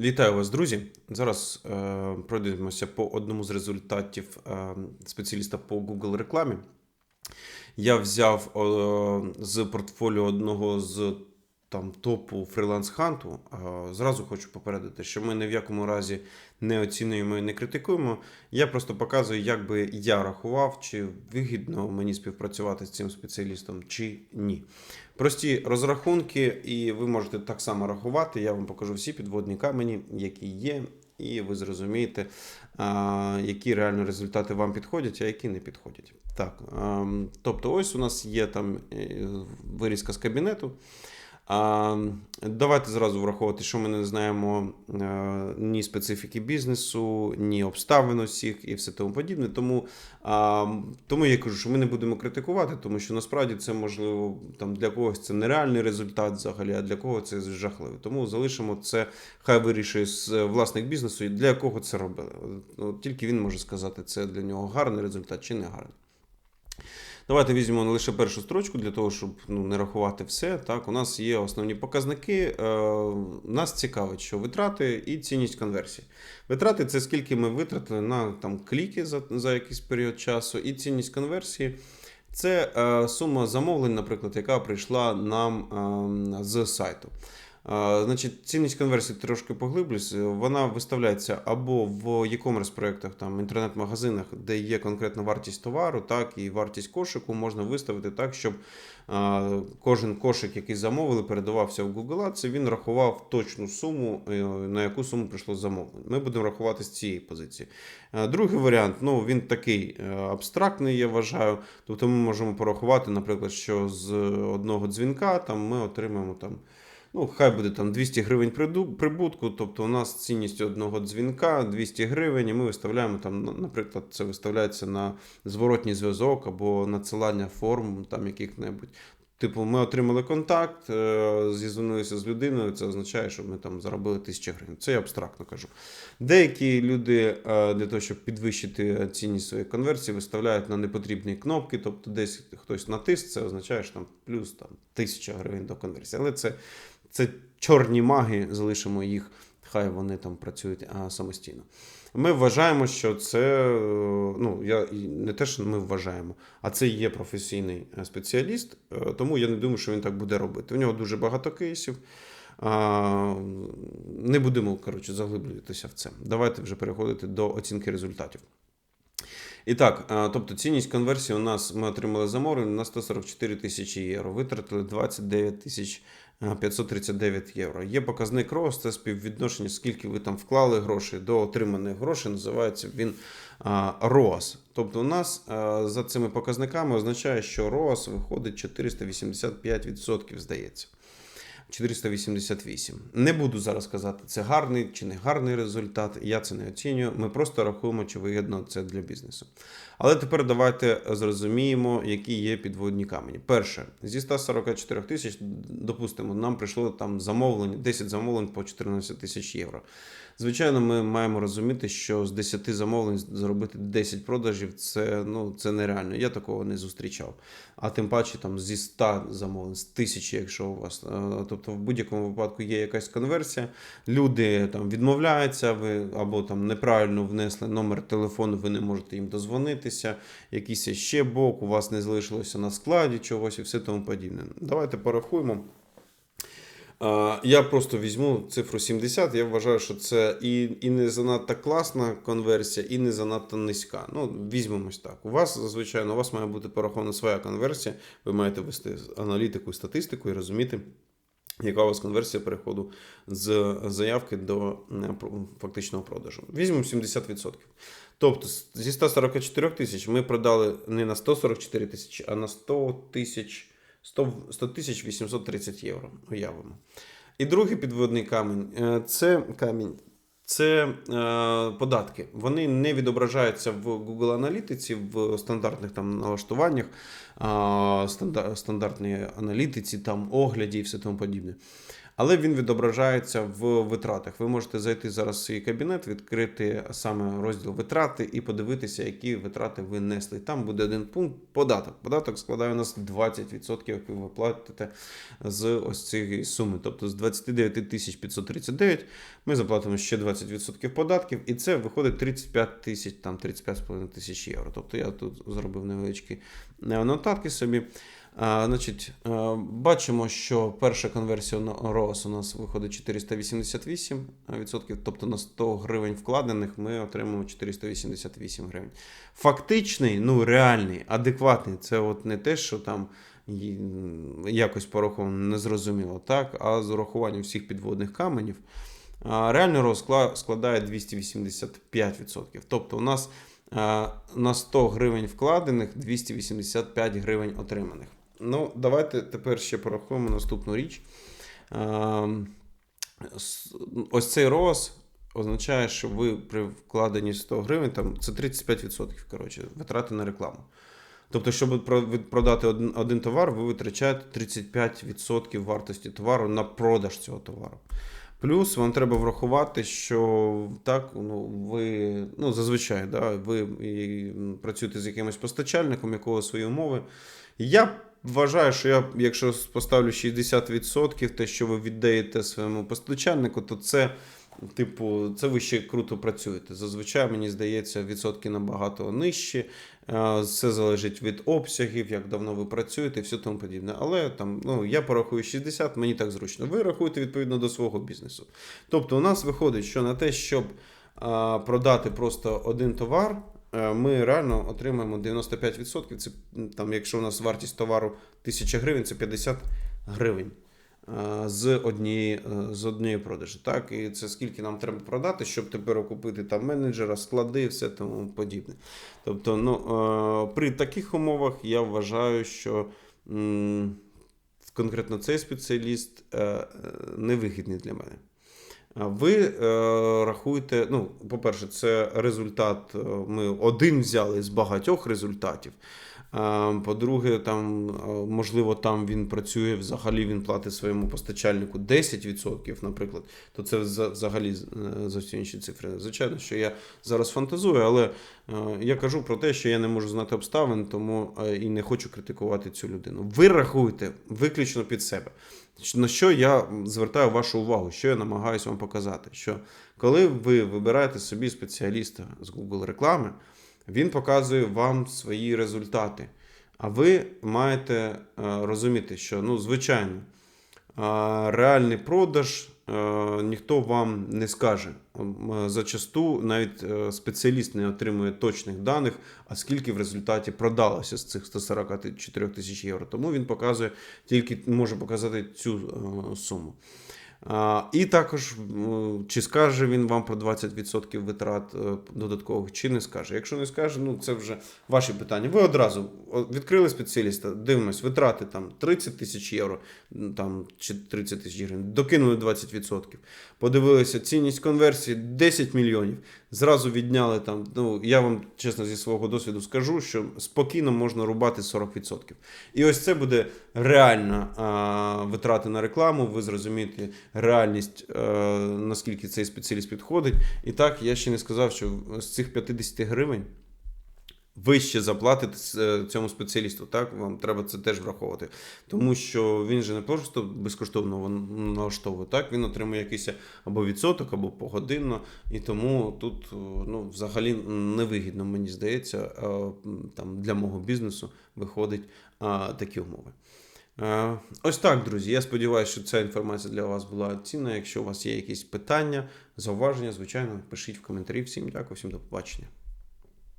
Вітаю вас, друзі. Зараз е, пройдемося по одному з результатів е, спеціаліста по Google рекламі. Я взяв е, з портфоліо одного з там топу фріланс ханту. Е, зразу хочу попередити, що ми ні в якому разі не оцінюємо і не критикуємо. Я просто показую, як би я рахував, чи вигідно мені співпрацювати з цим спеціалістом, чи ні. Прості розрахунки, і ви можете так само рахувати. Я вам покажу всі підводні камені, які є, і ви зрозумієте, які реально результати вам підходять, а які не підходять. Так, тобто, ось у нас є там е, вирізка з кабінету. Давайте зразу враховувати, що ми не знаємо ні специфіки бізнесу, ні обставин усіх і все тому подібне. Тому тому я кажу, що ми не будемо критикувати, тому що насправді це можливо там для когось це нереальний результат взагалі, а для кого це жахливий. Тому залишимо це, хай вирішує з власник бізнесу, і для якого це робили. Тільки він може сказати, це для нього гарний результат чи не гарний. Давайте візьмемо лише першу строчку для того, щоб ну, не рахувати все. Так, у нас є основні показники. Е, Нас цікавить, що витрати і цінність конверсії. Витрати це скільки ми витратили на там кліки за, за якийсь період часу, і цінність конверсії. Це е, сума замовлень, наприклад, яка прийшла нам е, з сайту. Значить, цінність конверсії трошки поглиблюсь. Вона виставляється або в e-commerce проєктах, там інтернет-магазинах, де є конкретна вартість товару, так і вартість кошику можна виставити так, щоб кожен кошик, який замовили, передавався в Google Ads, він рахував точну суму, е, на яку суму прийшло замовлення. Ми будемо рахувати з цієї позиції. Другий варіант, ну він такий е, абстрактний, я вважаю. Тобто ми можемо порахувати, наприклад, що з одного дзвінка там ми отримаємо там. Ну, хай буде там 200 гривень прибутку, тобто у нас цінність одного дзвінка 200 гривень, і ми виставляємо там, наприклад, це виставляється на зворотній зв'язок або надсилання форм там яких-небудь. Типу, ми отримали контакт, е, зізвонилися з людиною, це означає, що ми там заробили тисячі гривень. Це я абстрактно кажу. Деякі люди е, для того, щоб підвищити цінність своєї конверсії, виставляють на непотрібні кнопки, тобто десь хтось натиск, це означає, що там плюс там, тисяча гривень до конверсії. Але це це чорні маги, залишимо їх, хай вони там працюють а, самостійно. Ми вважаємо, що це е, ну я не те, що ми вважаємо, а це є професійний е, спеціаліст, е, тому я не думаю, що він так буде робити. У нього дуже багато кейсів. Не будемо коротше, заглиблюватися в це. Давайте вже переходити до оцінки результатів. І так, тобто цінність конверсії у нас ми отримали замовлення на 144 тисячі євро, витратили 29 тисяч 539 євро. Є показник ROAS, це співвідношення, скільки ви там вклали грошей до отриманих грошей, називається він ROAS. Тобто у нас за цими показниками означає, що ROAS виходить 485%, здається. 488. Не буду зараз казати, це гарний чи не гарний результат. Я це не оцінюю. Ми просто рахуємо, чи вигідно це для бізнесу. Але тепер давайте зрозуміємо, які є підводні камені. Перше, зі 144 тисяч, допустимо, нам прийшло там замовлення, 10 замовлень по 14 тисяч євро. Звичайно, ми маємо розуміти, що з 10 замовлень зробити 10 продажів це ну, це нереально. Я такого не зустрічав. А тим паче там зі 100 замовлень, з тисячі, якщо у вас. Тобто, в будь-якому випадку є якась конверсія, люди там відмовляються, ви або там неправильно внесли номер телефону, ви не можете їм дозвонитися, якийсь ще бок, у вас не залишилося на складі чогось і все тому подібне. Давайте порахуємо. Я просто візьму цифру 70. Я вважаю, що це і і не занадто класна конверсія, і не занадто низька. Ну, візьмемось так. У вас, звичайно, у вас має бути порахована своя конверсія. Ви маєте вести аналітику і статистику і розуміти, яка у вас конверсія переходу з заявки до фактичного продажу. Візьмемо 70%. Тобто зі 144 тисяч ми продали не на 144 тисячі, а на 100 тисяч. 100 тисяч 830 євро. Уявимо. І другий підводний камінь е, це камінь. Це е, податки. Вони не відображаються в Google аналітиці, в стандартних там налаштуваннях, е, стандартній аналітиці, там огляді і все тому подібне. Але він відображається в витратах. Ви можете зайти зараз в свій кабінет, відкрити саме розділ витрати і подивитися, які витрати ви несли. Там буде один пункт податок. Податок складає у нас 20%, який ви платите з ось цієї суми. Тобто з 29 тисяч 539 ми заплатимо ще 20% податків, і це виходить 35 тисяч, там 35,5 тисяч євро. Тобто я тут зробив невеличкі е, нотатки собі. Значить, е, бачимо, що перша конверсія на ROAS у нас виходить 488%, тобто на 100 гривень вкладених ми отримуємо 488 гривень. Фактичний, ну реальний, адекватний, це от не те, що там якось пораховано незрозуміло, так, а з урахуванням всіх підводних каменів. Реальний розклад складає 285%. Тобто у нас на 100 гривень вкладених 285 гривень отриманих. Ну, давайте тепер ще порахуємо наступну річ. Ось цей роз означає, що ви при вкладенні 100 гривень, там це 35% коротше, витрати на рекламу. Тобто, щоб продати один, один товар, ви витрачаєте 35% вартості товару на продаж цього товару. Плюс вам треба врахувати, що так, ну, ви ну, зазвичай да, ви і, працюєте з якимось постачальником, якого свої умови. Я вважаю, що я, якщо поставлю 60%, те, що ви віддаєте своєму постачальнику, то це, типу, це ви ще круто працюєте. Зазвичай, мені здається, відсотки набагато нижчі. Е, Все залежить від обсягів, як давно ви працюєте і все тому подібне. Але там, ну, я порахую 60, мені так зручно. Ви рахуєте відповідно до свого бізнесу. Тобто, у нас виходить, що на те, щоб продати просто один товар, е, ми реально отримаємо 95%. Це там, якщо у нас вартість товару 1000 гривень, це 50 гривень. е, З однієї, е, з однієї продажі, так і це скільки нам треба продати, щоб тепер окупити там менеджера, склади, все тому подібне. Тобто, ну е, при таких умовах я вважаю, що конкретно цей спеціаліст е, е, невигідний для мене. Ви е, рахуєте, ну, по-перше, це результат. е, Ми один взяли з багатьох результатів. А, По-друге, там, е, можливо, там він працює, взагалі він платить своєму постачальнику 10%, наприклад, то це взагалі е, зовсім інші цифри. Звичайно, що я зараз фантазую, але е, я кажу про те, що я не можу знати обставин, тому е, і не хочу критикувати цю людину. Ви рахуєте виключно під себе. На що я звертаю вашу увагу, що я намагаюся вам показати? Що коли ви вибираєте собі спеціаліста з Google реклами, він показує вам свої результати. А ви маєте е, розуміти, що ну, звичайно, а, реальний продаж е, ніхто вам не скаже. Е, Зачасту навіть е, спеціаліст не отримує точних даних, а скільки в результаті продалося з цих 144 тисяч євро. Тому він показує тільки може показати цю е, суму. І також, чи скаже він вам про 20% витрат е, додаткових, чи не скаже. Якщо не скаже, ну це вже ваші питання. Ви одразу відкрили спеціаліста, дивимось, витрати там 30 тисяч євро, там, чи 30 тисяч гривень, докинули 20%. Подивилися, цінність конверсії 10 мільйонів. Зразу відняли там. Ну, я вам чесно зі свого досвіду скажу, що спокійно можна рубати 40%. І ось це буде реальна витрати на рекламу. Ви зрозумієте реальність, е, наскільки цей спеціаліст підходить. І так, я ще не сказав, що з цих 50 гривень. Ви ще заплатите е, цьому спеціалісту, так? Вам треба це теж враховувати. Тому що він же не просто безкоштовно налаштовує, так? Він отримує якийсь або відсоток, або погодинно. І тому тут е, ну, взагалі невигідно, мені здається, е, там, для мого бізнесу виходить такі умови. Е, Ось так, друзі. Я сподіваюся, що ця інформація для вас була цінна. Якщо у вас є якісь питання, зауваження, звичайно, пишіть в коментарі. Всім дякую, всім до побачення.